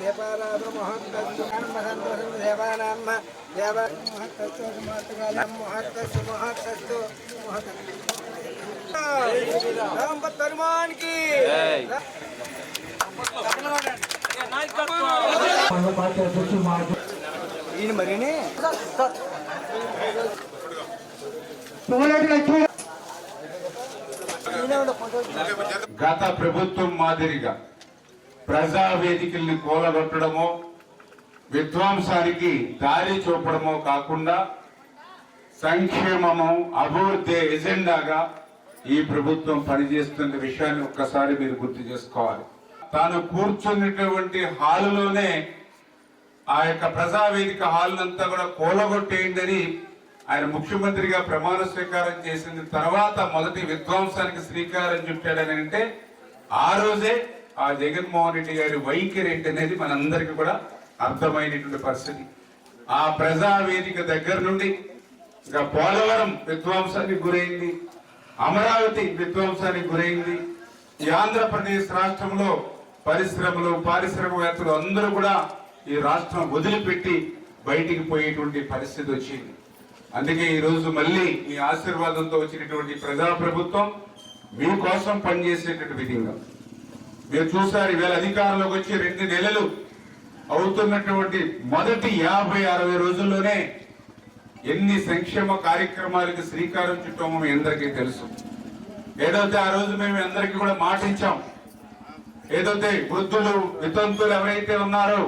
వ్యాపారాదు మహత్తస్సు మహత్తస్సు దేవానామ్మ దేవ మహత్తస్సు మహత్కాలం మహత్తస్సు మహత్తస్సు రామ్ పర్మాన్ కి ఈయన మరినే గత ప్రభుత్వం మాదిరిగా ప్రజా వేదికల్ని కూలగొట్టడమో విధ్వంసానికి దారి చూపడమో కాకుండా సంక్షేమము అభివృద్ధి ఎజెండాగా ఈ ప్రభుత్వం పనిచేస్తున్న విషయాన్ని ఒక్కసారి మీరు గుర్తు చేసుకోవాలి. తాను కూర్చున్నటువంటి హాలులోనే ఆ యొక్క ప్రజావేదిక హాల్నంతా కూడా కూలగొట్టేయండి అని ఆయన ముఖ్యమంత్రిగా ప్రమాణ స్వీకారం చేసిన తర్వాత మొదటి విధ్వంసానికి శ్రీకారం చుట్టాడని అంటే ఆ రోజే ఆ జగన్మోహన్ రెడ్డి గారి వైఖరి ఏంటి అనేది మనందరికీ కూడా అర్థమైనటువంటి పరిస్థితి. ఆ ప్రజావేదిక దగ్గర నుండి ఇంకా పోలవరం విధ్వంసానికి గురైంది అమరావతి విధ్వంసానికి గురైంది ఈ ఆంధ్రప్రదేశ్ రాష్ట్రంలో పరిశ్రమలు పారిశ్రామికవేత్తలు అందరూ కూడా ఈ రాష్ట్రం వదిలిపెట్టి బయటికి పోయేటువంటి పరిస్థితి వచ్చింది. అందుకే ఈరోజు మళ్ళీ మీ ఆశీర్వాదంతో వచ్చినటువంటి ప్రజా ప్రభుత్వం మీకోసం పనిచేసేటువంటి విధంగా. మీరు చూసారు ఈవేళ అధికారంలోకి వచ్చి రెండు నెలలు అవుతున్నటువంటి మొదటి యాభై అరవై రోజుల్లోనే ఎన్ని సంక్షేమ కార్యక్రమాలకు శ్రీకారం చుట్టామో మీ అందరికీ తెలుసు. ఏదైతే ఆ రోజు మేము అందరికీ కూడా మాటించాం ఏదైతే వృద్ధులు వితంతులు ఎవరైతే ఉన్నారో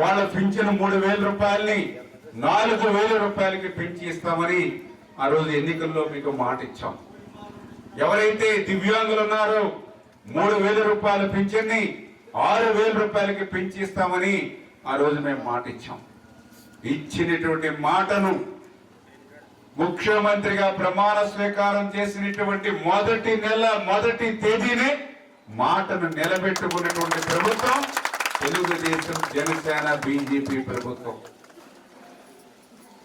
వాళ్ళ పింఛను మూడు వేల రూపాయల్ని నాలుగు వేల రూపాయలకి పెంచి ఇస్తామని ఆ రోజు ఎన్నికల్లో మీకు మాట ఇచ్చాం. ఎవరైతే దివ్యాంగులు ఉన్నారో మూడు వేల రూపాయల పింఛన్ని ఆరు వేల రూపాయలకి పెంచి ఇస్తామని ఆ రోజు మేము మాట ఇచ్చాం. ఇచ్చినటువంటి మాటను ముఖ్యమంత్రిగా ప్రమాణ స్వీకారం చేసినటువంటి మొదటి నెల మొదటి తేదీనే మాటను నిలబెట్టుకున్నటువంటి ప్రభుత్వం తెలుగుదేశం జనసేన బీజేపీ ప్రభుత్వం.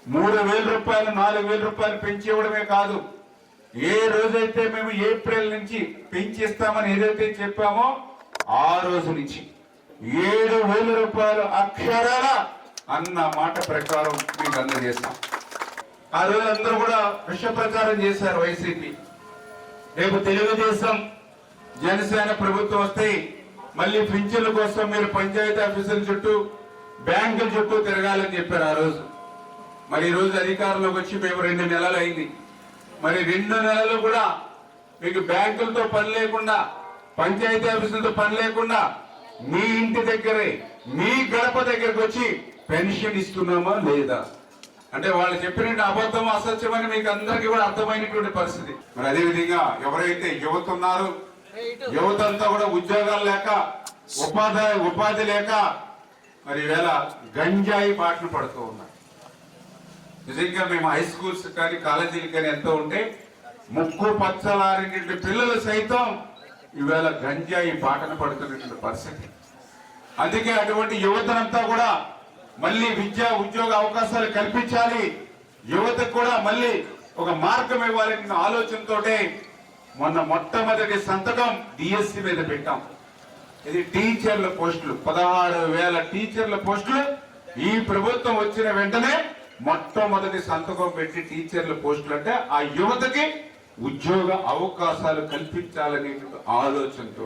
మూడు వేల రూపాయలు నాలుగు వేల రూపాయలు పెంచి ఇవ్వడమే కాదు. ఏ రోజైతే మేము ఏప్రిల్ నుంచి పెంచిస్తామని ఏదైతే చెప్పామో ఆ రోజు నుంచి ఏడు వేల రూపాయలు అక్షరాల అన్న మాట ప్రకారం మీకు అందజేస్తాం. ఆ రోజు అందరూ కూడా విష ప్రచారం చేశారు వైసీపీ. రేపు తెలుగుదేశం జనసేన ప్రభుత్వం వస్తే మళ్ళీ పింఛన్ల కోసం మీరు పంచాయతీ ఆఫీసుల చుట్టూ బ్యాంకుల చుట్టూ తిరగాలని చెప్పారు ఆ రోజు. మరి ఈ రోజు అధికారంలోకి వచ్చి మేము రెండు నెలలు అయింది. మరి రెండు నెలలు కూడా మీకు బ్యాంకులతో పని లేకుండా పంచాయతీ ఆఫీసులతో పని లేకుండా మీ ఇంటి దగ్గరే మీ గడప దగ్గరకు వచ్చి పెన్షన్ ఇస్తున్నామా లేదా? అంటే వాళ్ళు చెప్పినట్టు అబద్ధం అసత్యమని మీకు అందరికీ కూడా అర్థమైనటువంటి పరిస్థితి. మరి అదే విధంగా ఎవరైతే యువత ఉన్నారో యువత అంతా కూడా ఉద్యోగాలు లేక ఉపాధి ఉపాధి లేక మరి వేళ గంజాయి బాటలు పడుతూ ఉన్నారు. నిజంగా మేము హై స్కూల్స్ కానీ కాలేజీలు కానీ ఎంతో ఉంటే ముక్కు పచ్చలారినటువంటి పిల్లలు సైతం ఈవేళ గంజాయి బాటన పడుతున్నటువంటి పరిస్థితి. అందుకే అటువంటి యువతనంతా కూడా మళ్ళీ విద్యా ఉద్యోగ అవకాశాలు కల్పించాలి. యువతకు కూడా మళ్ళీ ఒక మార్గం ఇవ్వాలనే ఆలోచనతో మొన్న మొట్టమొదటి సంతకం డిఎస్సి మీద పెట్టాం. ఇది టీచర్ల పోస్టులు. పదహారు వేల టీచర్ల పోస్టులు ఈ ప్రభుత్వం వచ్చిన వెంటనే మొట్టమొదటి సంతకం పెట్టి టీచర్ల పోస్టులు అంటే ఆ యువతకి ఉద్యోగ అవకాశాలు కల్పించాలనే ఆలోచనతో